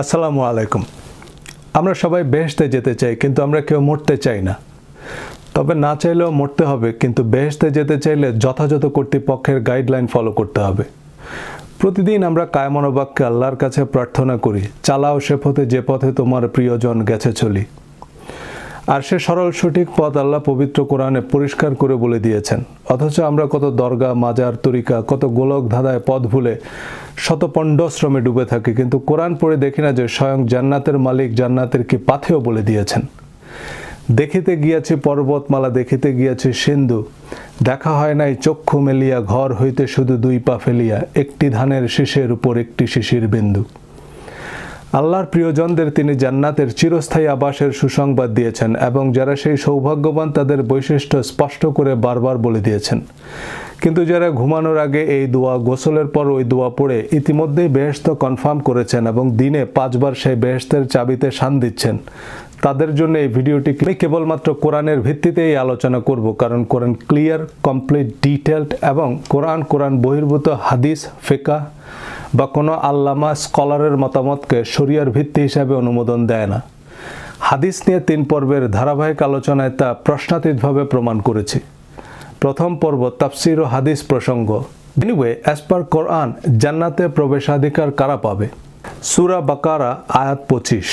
আসসালামু আলাইকুম। আমরা সবাই বেহেশতে যেতে চাই, কিন্তু আমরা কেউ মরতে চাই না। তবে না চাইলেও মরতে হবে, কিন্তু বেহেশতে যেতে চাইলে যথাযথ কর্তৃপক্ষের গাইডলাইন ফলো করতে হবে। প্রতিদিন আমরা কায়মনোবাক্যে আল্লাহর কাছে প্রার্থনা করি, চালাও সে পথে যে পথে তোমার প্রিয়জন গেছে চলি। আর সে সরল সঠিক পথ আল্লাহ পবিত্র কোরআনে পরিষ্কার করে বলে দিয়েছেন। অথচ আমরা কত দরগা, মাজার, তরিকা, কত গোলক ধাঁধায় পথ ভুলে শত পণ্ডশ্রমে ডুবে থাকি, কিন্তু কোরআন পড়ে দেখি না যে স্বয়ং জান্নাতের মালিক জান্নাতের কি পাথেও বলে দিয়েছেন। দেখিতে গিয়াছি পর্বতমালা, দেখিতে গিয়াছি সিন্ধু। দেখা হয় নাই চক্ষু মেলিয়া, ঘর হইতে শুধু দুই পা ফেলিয়া, একটি ধানের শীষের উপর একটি শিশির বিন্দু। আল্লাহর প্রিয়জনদের তিনি জান্নাতের চিরস্থায়ী আবাসের সুসংবাদ দিয়েছেন এবং যারা সেই সৌভাগ্যবান তাদের বৈশিষ্ট্য স্পষ্ট করে বারবার বলে দিয়েছেন। কিন্তু যারা ঘুমানোর আগে এই দোয়া, গোসলের পর ওই দোয়া পড়ে ইতিমধ্যেই বেহেস্ত কনফার্ম করেছেন এবং দিনে পাঁচবার সেই বেহেস্তের চাবিতে শান দিচ্ছেন। তাদের জন্য এই ভিডিওটি আমি কেবলমাত্র কোরআনের ভিত্তিতেই আলোচনা করব কারণ কোরআন ক্লিয়ার, কমপ্লিট ডিটেলড এবং কোরআন কোরআন বহির্ভূত হাদিস ফেকা বা কোনো আল্লামা স্কলারের মতামতকে শরিয়ার ভিত্তি হিসাবে অনুমোদন দেয় না হাদিস নিয়ে তিন পর্বের ধারাবাহিক আলোচনায় তা প্রশ্নাতীতভাবে প্রমাণ করেছি প্রথম পর্ব তাফসির ও হাদিস প্রসঙ্গ এনিওয়ে অ্যাজ পার কোরআন জান্নাতে প্রবেশাধিকার কারা পাবে সুরা বাকারা আয়াত পঁচিশ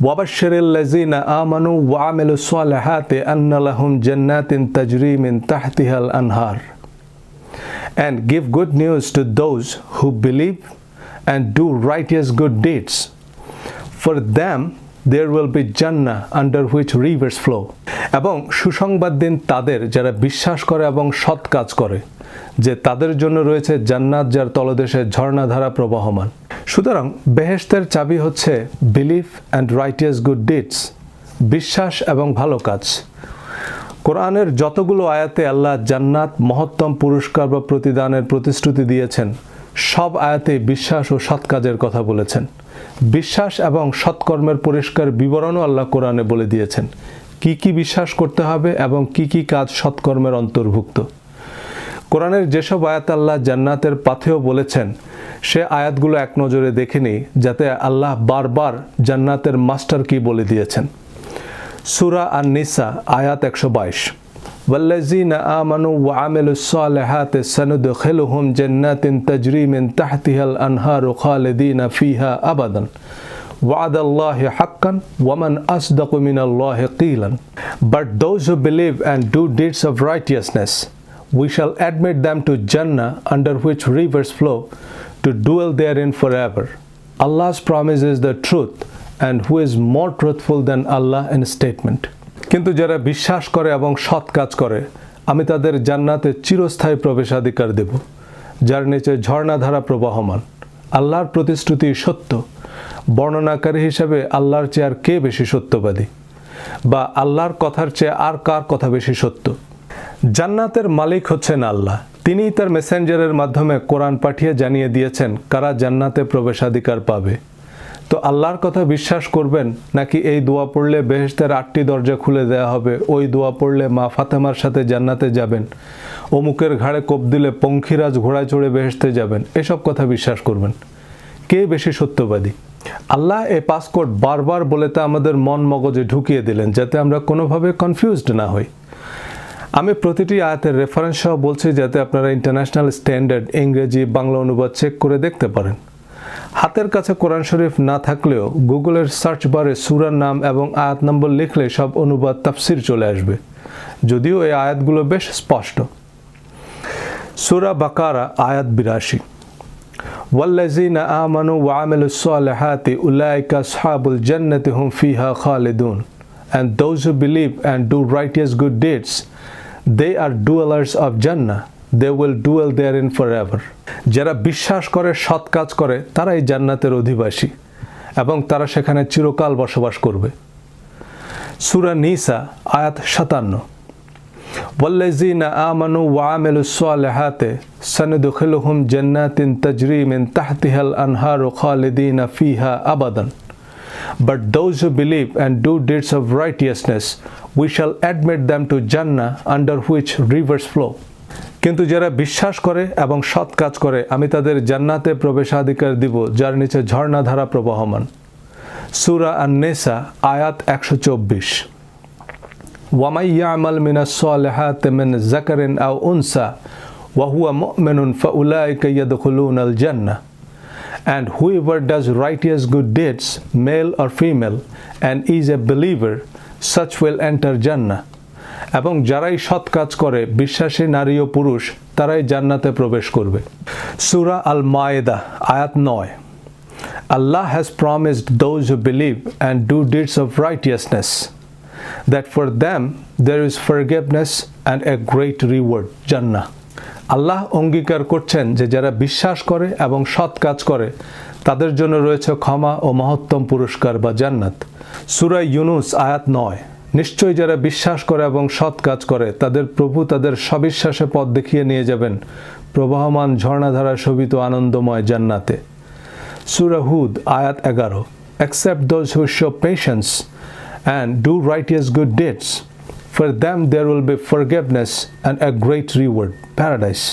وبشر الذين آمنوا وعملوا الصالحات أن لهم جنات تجري من تحتها الأنهار and give good news to those who believe and do righteous good deeds. For them there will be Jannah under which rivers flow. এবং সুসংবাদ দিন তাদের যারা বিশ্বাস করে এবং সৎ কাজ করে যে তাদের জন্য রয়েছে জান্নাত যার তলদেশে ঝর্ণাধারা প্রবাহমান সুতরাং বেহেস্তের চাবি হচ্ছে belief and righteous good deeds বিশ্বাস এবং ভালো কাজ কোরআনের যতগুলো আয়াতে আল্লাহ জান্নাত, মহত্তম পুরস্কার বা প্রতিদানের প্রতিশ্রুতি দিয়েছেন, সব আয়াতে বিশ্বাস ও সৎ কাজের কথা বলেছেন। বিশ্বাস এবং সৎকর্মের পরিষ্কার বিবরণও আল্লাহ কোরআনে বলে দিয়েছেন। কি কি বিশ্বাস করতে হবে এবং কি কি কাজ সৎকর্মের অন্তর্ভুক্ত? কোরআনের যেসব আয়াত আল্লাহ জান্নাতের পাথেও বলেছেন, সে আয়াতগুলো এক নজরে দেখে নিই, যাতে আল্লাহ বারবার জান্নাতের মাস্টার কি বলে দিয়েছেন। সুরা আর নিসা আয়াত একশো বাইশ والذين آمنوا وعملوا الصالحات سندخلهم جنات تجري من تحتها الأنهار خالدين فيها أبدا وعد الله حقا ومن أصدق من الله قيلا But those who believe and do deeds of righteousness we shall admit them to Jannah under which rivers flow to dwell therein forever. Allah's promise is the truth And who is more truthful than Allah in statement. কিন্তু যারা বিশ্বাস করে এবং সৎ কাজ করে, আমি তাদের জান্নাতে চিরস্থায়ী প্রবেশাধিকার দেব, যার নিচে ঝর্ণাধারা প্রবাহমান। আল্লাহর প্রতিশ্রুতি সত্য, বর্ণনাকারী হিসাবে আল্লাহর চেয়ে আর কে বেশি সত্যবাদী? বা আল্লাহর কথার চেয়ে আর কার কথা বেশি সত্য? জান্নাতের মালিক হচ্ছেন আল্লাহ। তিনিই তার মেসেঞ্জারের মাধ্যমে কোরআন পাঠিয়ে জানিয়ে দিয়েছেন কারা জান্নাতে প্রবেশাধিকার পাবে। তো আল্লাহর কথা বিশ্বাস করবেন নাকি এই দোয়া পড়লে বেহেস্তের আটটি দরজা খুলে দেয়া হবে? ওই দোয়া পড়লে মা ফাতেমার সাথে জান্নাতে যাবেন। অমুকের ঘাড়ে কোপ দিলে পঙ্খিরাজ ঘোড়ায় চড়ে বেহেস্তে যাবেন। এসব কথা বিশ্বাস করবেন। কে বেশি সত্যবাদী? আল্লাহ এই পাসকোড বারবার বলে তা আমাদের মন মগজে ঢুকিয়ে দিলেন যাতে আমরা কোনোভাবে কনফিউজড না হই। আমি প্রতিটি আয়াতের রেফারেন্স সহ বলছি যাতে আপনারা ইন্টারন্যাশনাল স্ট্যান্ডার্ড ইংরেজি বাংলা অনুবাদ চেক করে দেখতে পারেন। হাতের কাছে কোরআন শরীফ না থাকলেও গুগলের সার্চ বারে সুরার নাম এবং আয়াত নম্বর লিখলে সব অনুবাদ তাফসির চলে আসবে যদিও এই আয়াতগুলো বেশ স্পষ্ট সুরা বাকারা আয়াত বিরাশি والذين آمنوا وعملوا الصالحات أولئك أصحاب الجنة هم فيها خالدون and those who believe and do righteous good deeds they are dwellers of Jannah they will dwell therein forever যারা বিশ্বাস করে সৎ কাজ করে তারাই জান্নাতের অধিবাসী এবং তারা সেখানে চিরকাল বসবাস করবে সুরা নিসা আয়াত সাতান্ন والذين آمنوا وعملوا الصالحات سندخلهم جنات تجري من تحتها الأنهار خالدين فيها أبدا But those who believe and do deeds of righteousness, we shall admit them to Jannah under which rivers flow. কিন্তু যারা বিশ্বাস করে এবং সৎ কাজ করে, আমি তাদের জান্নাতে প্রবেশাধিকার দিব, যার নিচে ঝর্ণাধারা প্রবাহমান। সুরা আন নেসা আয়াত একশো চব্বিশ। ওয়ামাই ইয়ামাল মিনা সালেহাত মিন জাকারিন আও উনসা ওয়াহুয়া মুমিনুন ফাউলাইকা আল জান্নাহ। And whoever does righteous good deeds, male or female, and is a believer, such will enter Jannah. এবং যারাই সৎ কাজ করে বিশ্বাসী নারী ও পুরুষ তারাই জান্নাতে প্রবেশ করবে। সুরা আল মায়েদা আয়াত নয়। Allah has promised those who believe and do deeds of righteousness that for them there is forgiveness and a great reward, Jannah. আল্লাহ অঙ্গীকার করছেন যে যারা বিশ্বাস করে এবং সৎ কাজ করে তাদের জন্য রয়েছে ক্ষমা ও মহত্তম পুরস্কার বা জান্নাত। সুরাই ইউনুস আয়াত নয়। নিশ্চয়ই যারা বিশ্বাস করে এবং সৎ কাজ করে, তাদের প্রভু তাদের সবিশ্বাসে পথ দেখিয়ে নিয়ে যাবেন। প্রবাহমান ঝর্ণাধারা শোভিত আনন্দময় জান্নাতে। সুরাহুদ আয়াত এগারো। Accept those who show patience and do righteous good deeds. For them there will be forgiveness and a great reward. Paradise.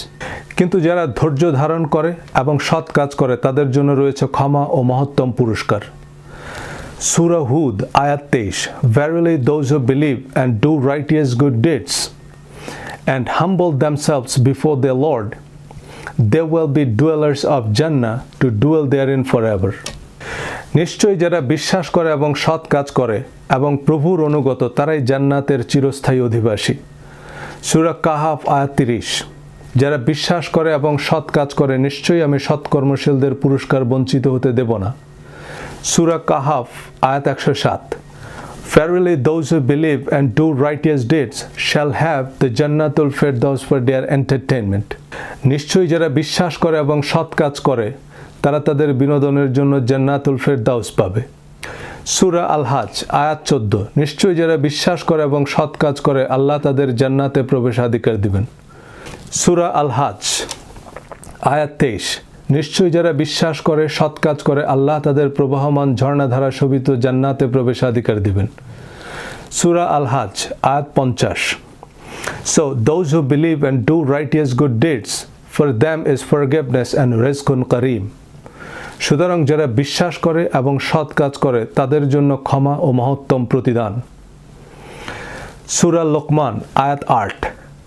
কিন্তু যারা ধৈর্য ধারণ করে এবং সৎ কাজ করে, তাদের জন্য রয়েছে ক্ষমা ও মহত্তম পুরস্কার। সুরা হুদ আয়াত তেইশ verily those who believe and do righteous good deeds and humble themselves before their Lord they will be dwellers of Jannah to dwell therein forever নিশ্চয়ই যারা বিশ্বাস করে এবং সৎ কাজ করে এবং প্রভুর অনুগত তারাই জান্নাতের চিরস্থায়ী অধিবাসী সুরা কাহাফ আয়াত তিরিশ যারা বিশ্বাস করে এবং সৎ কাজ করে নিশ্চয়ই আমি সৎকর্মশীলদের পুরস্কার বঞ্চিত হতে দেব না সুরা কাহাফ আয়াত একশো সাত। Verily those who believe and do righteous deeds shall have the Jannatul Firdaus for their entertainment. নিশ্চয়ই যারা বিশ্বাস করে এবং সৎ কাজ করে, তারা তাদের বিনোদনের জন্য জান্নাতুল ফেরদাউস পাবে। সুরা আল হাজ আয়াত চোদ্দ। নিশ্চয়ই যারা বিশ্বাস করে এবং সৎ কাজ করে, আল্লাহ তাদের জান্নাতে প্রবেশাধিকার দিবেন। সুরা আল হাজ আয়াত তেইশ। নিশ্চয়ই যারা বিশ্বাস করে সৎ কাজ করে আল্লাহ তাদের প্রবাহমান ঝর্ণাধারা শোভিত জান্নাতে প্রবেশাধিকার দিবেন। সুরা আল হাজ আয়াত পঞ্চাশ। So those who believe and do righteous good deeds, for them is forgiveness and rizqun করিম সুতরাং যারা বিশ্বাস করে এবং সৎ কাজ করে তাদের জন্য ক্ষমা ও মহত্তম প্রতিদান। সুরা লোকমান আয়াত আট।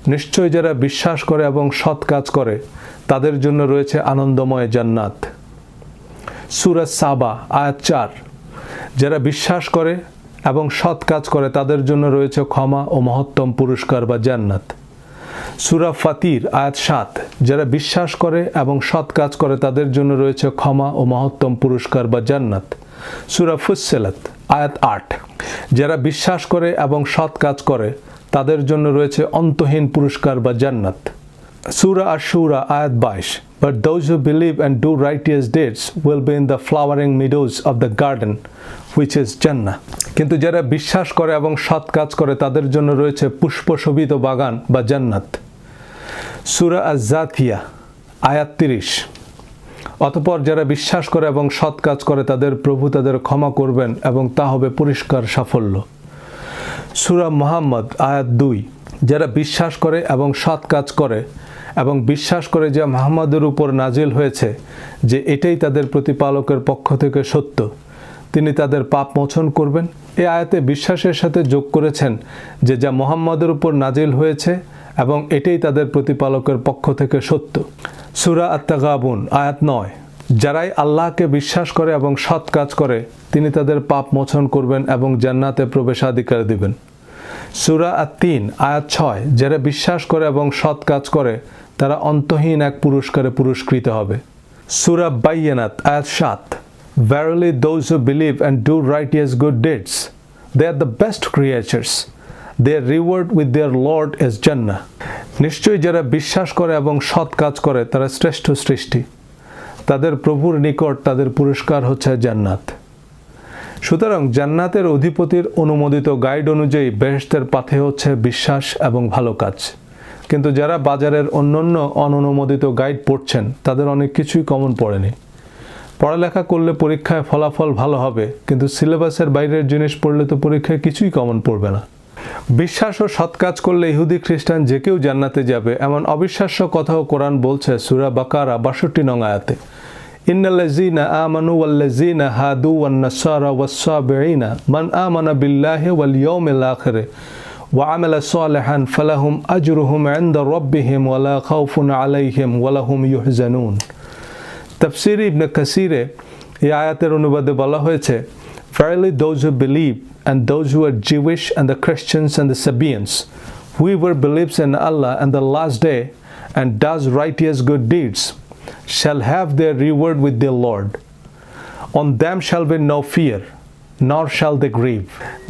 নিশ্চয় যারা বিশ্বাস করে এবং সৎ কাজ করে, তাদের জন্য রয়েছে আনন্দময় জান্নাত। সুরা সাবা, আয়াত চার। যারা বিশ্বাস করে এবং সৎ কাজ করে, তাদের জন্য রয়েছে ক্ষমা ও মহত্তম পুরস্কার বা জান্নাত। সুরা ফাতির, আয়াত সাত। যারা বিশ্বাস করে এবং সৎ কাজ করে, তাদের জন্য রয়েছে ক্ষমা ও মহত্তম পুরস্কার বা জান্নাত। সুরা ফুসেলাত আয়াত আট। যারা বিশ্বাস করে এবং সৎ কাজ করে তাদের জন্য রয়েছে অন্তহীন পুরস্কার বা জান্নাত। Surah Ashura ayat 22 But those who believe and do righteous deeds will be in the flowering meadows of the garden, which is Jannah. কিন্তু যারা বিশ্বাস করে এবং সৎ কাজ করে, তাদের জন্য রয়েছে পুষ্পশোভিত বাগান বা জান্নাত। সুরা আজাথিয়া আয়াত তিরিশ। অতপর যারা বিশ্বাস করে এবং সৎ কাজ করে, তাদের প্রভু তাদের ক্ষমা করবেন এবং তা হবে পরিষ্কার সাফল্য। সুরা মোহাম্মদ, আয়াত দুই। যারা বিশ্বাস করে এবং সৎ কাজ করে এবং বিশ্বাস করে যে মোহাম্মদের উপর নাজিল হয়েছে, যে এটাই তাদের প্রতিপালকের পক্ষ থেকে সত্য, তিনি তাদের পাপ মোচন করবেন। এ আয়াতে বিশ্বাসের সাথে যোগ করেছেন যে যা মোহাম্মদের উপর নাজিল হয়েছে এবং এটাই তাদের প্রতিপালকের পক্ষ থেকে সত্য। সুরা আত্মাগাবুন আয়াত নয়। যারাই আল্লাহকে বিশ্বাস করে এবং সৎ কাজ করে তিনি তাদের পাপ মোচন করবেন এবং জান্নাতে প্রবেশাধিকার দিবেন সুরা আর তিন আয়াত ছয় যারা বিশ্বাস করে এবং সৎ কাজ করে তারা অন্তহীন এক পুরস্কারে পুরস্কৃত হবে সুরা বাইয়ানাত আয়াত সাত Verily those who believe and do righteous good deeds, they are the best creatures. Their reward with their Lord is Jannah. নিশ্চয়ই যারা বিশ্বাস করে এবং সৎ কাজ করে তারা শ্রেষ্ঠ সৃষ্টি তাদের প্রভুর নিকট তাদের পুরস্কার হচ্ছে জান্নাত। সুতরাং জান্নাতের অধিপতির অনুমোদিত গাইড অনুযায়ী বেহেস্তের পাথে হচ্ছে বিশ্বাস এবং ভালো কাজ। কিন্তু যারা বাজারের অন্যান্য অননুমোদিত গাইড পড়ছেন, তাদের অনেক কিছুই কমন পড়েনি। পড়ালেখা করলে পরীক্ষায় ফলাফল ভালো হবে, কিন্তু সিলেবাসের বাইরের জিনিস পড়লে তো পরীক্ষায় কিছুই কমন পড়বে না। বিশ্বাস ও সৎ কাজ করলে ইহুদি খ্রিস্টান যে কেউ জান্নাতে যাবে, এমন অবিশ্বাস্য কথাও কোরআন বলছে সুরা বাকারা বাষট্টি নং আয়াতে। ইন্নাল্লাযীনা আমানু ওয়াল্লাযীনা হাদু ওয়ান নাসারা ওয়াস-সাবিঈনা, মান ওয়া ফালাহুম খাউফুন আলাইহিম আয়াতের অনুবাদে বলা হয়েছে Verily those who believe and those who are Jewish and the Christians and the Sabaeans, whoever believes in Allah and the last day and does righteous good deeds, shall have their reward with their Lord. On them shall be no fear, nor shall they grieve.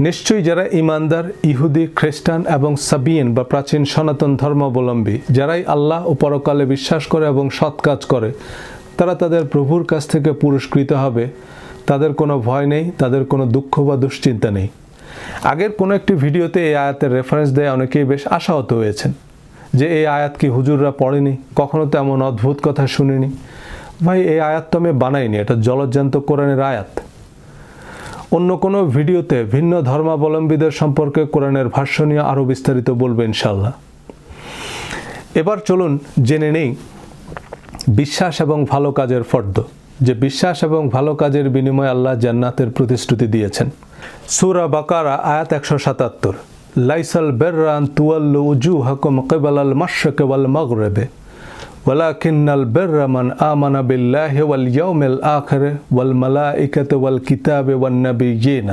নিশ্চয়ই যারা ইমানদার ইহুদি খ্রিস্টান এবং সাবিয়েন বা প্রাচীন সনাতন ধর্মাবলম্বী যারাই আল্লাহ ও পরকালে বিশ্বাস করে এবং সৎ কাজ করে তারা তাদের প্রভুর কাছ থেকে পুরস্কৃত হবে তাদের কোনো ভয় নেই, তাদের কোনো দুঃখ বা দুশ্চিন্তা নেই। আগের কোনো একটি ভিডিওতে এই আয়াতের রেফারেন্স দেয় অনেকেই বেশ আশাহত হয়েছেন যে এই আয়াত কি হুজুররা পড়েনি, কখনো তো এমন অদ্ভুত কথা শুনিনি। ভাই, এই আয়াত তো আমি বানাইনি, এটা জলজ্জান্ত কোরআনের আয়াত। অন্য কোনো ভিডিওতে ভিন্ন ধর্মাবলম্বীদের সম্পর্কে কোরআনের ভাষ্য নিয়ে আরও বিস্তারিত বলবে ইনশাল্লাহ এবার চলুন জেনে নেই বিশ্বাস এবং ভালো কাজের ফর্দ। যে বিশ্বাস এবং ভালো কাজের বিনিময়ে আল্লাহ জান্নাতের প্রতিশ্রুতি দিয়েছেন সুরা বাকারা আয়াত একশো সাতাত্তর লাইসাল বেররান তুয়াল্লু উজু হকুম কেবাল আল মাশরক ওয়াল মগরেবে ولكن البر من آمن بالله واليوم الآخر والملائكة والكتاب والنبيين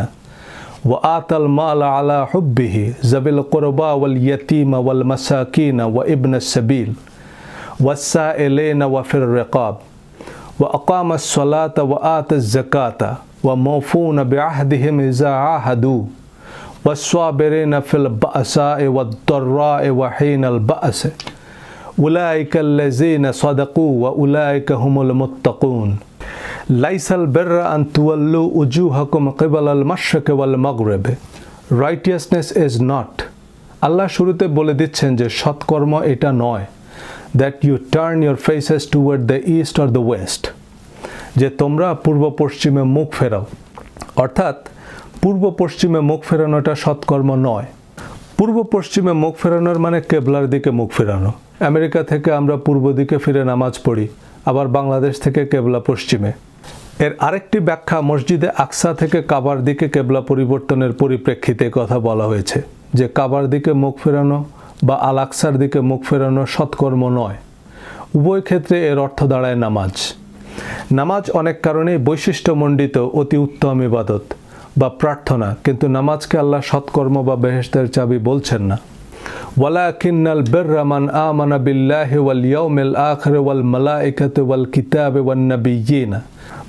وآتى المال على حبه ذوي القربى واليتيم والمساكين وابن السبيل والسائلين وفي الرقاب وأقام الصلاة وآتى الزكاة وموفون بعهدهم إذا عاهدوا والصابرين في البأساء والضراء وحين البأس أولئك الذين صدقوا وأولئك هم المتقون ليس البر أن تولوا وجوهكم قبل المشرق والمغرب Righteousness is not আল্লাহ শুরুতে বলে দিচ্ছেন যে সৎকর্ম এটা নয় that you turn your faces toward the east or the west যে তোমরা পূর্ব পশ্চিমে মুখ ফেরাও। অর্থাৎ, পূর্ব পশ্চিমে মুখ ফেরানোটা সৎকর্ম নয়। পূর্ব পশ্চিমে মুখ ফেরানোর মানে কেবলার দিকে মুখ ফেরানো। আমেরিকা থেকে আমরা পূর্ব দিকে ফিরে নামাজ পড়ি, আবার বাংলাদেশ থেকে কেবলা পশ্চিমে। এর আরেকটি ব্যাখ্যা মসজিদে আকসা থেকে কাবার দিকে কেবলা পরিবর্তনের পরিপ্রেক্ষিতে কথা বলা হয়েছে। যে কাবার দিকে মুখ ফেরানো বা আল আকসার দিকে মুখ ফেরানো সৎকর্ম নয় উভয় ক্ষেত্রে এর অর্থ দাঁড়ায় নামাজ নামাজ অনেক কারণেই বৈশিষ্ট্যমণ্ডিত অতি উত্তম ইবাদত বা প্রার্থনা কিন্তু নামাজকে আল্লাহ সৎকর্ম বা বেহেস্তের চাবি বলছেন না ولكن البر من آمن بالله واليوم الآخر والملائكة والكتاب والنبيين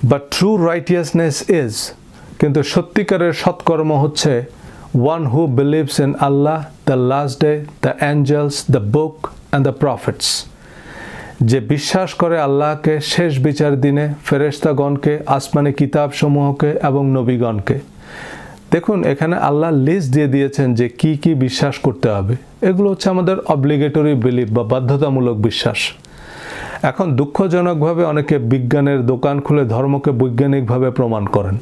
But true righteousness is কিন্তু সত্যিকারের সৎকর্ম হচ্ছে one who believes in Allah, the last day, the angels, the book and the prophets. যে বিশ্বাস করে আল্লাহকে শেষ বিচার দিনে ফেরেশতাগণকে আসমানি কিতাবসমূহকে এবং নবীগণকে। দেখুন এখানে আল্লাহ লিস্ট দিয়ে দিয়েছেন যে কি কি বিশ্বাস করতে হবে। এগুলো হচ্ছে আমাদের অব্লিগেটরি বিলিভ বা বাধ্যতামূলক বিশ্বাস। এখন দুঃখজনকভাবে অনেকে বিজ্ঞানের দোকান খুলে ধর্মকে বৈজ্ঞানিকভাবে প্রমাণ করেন।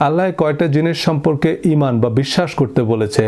আল্লাহ কয়টা জিনিস সম্পর্কে ইমান বা বিশ্বাস করতে বলেছে?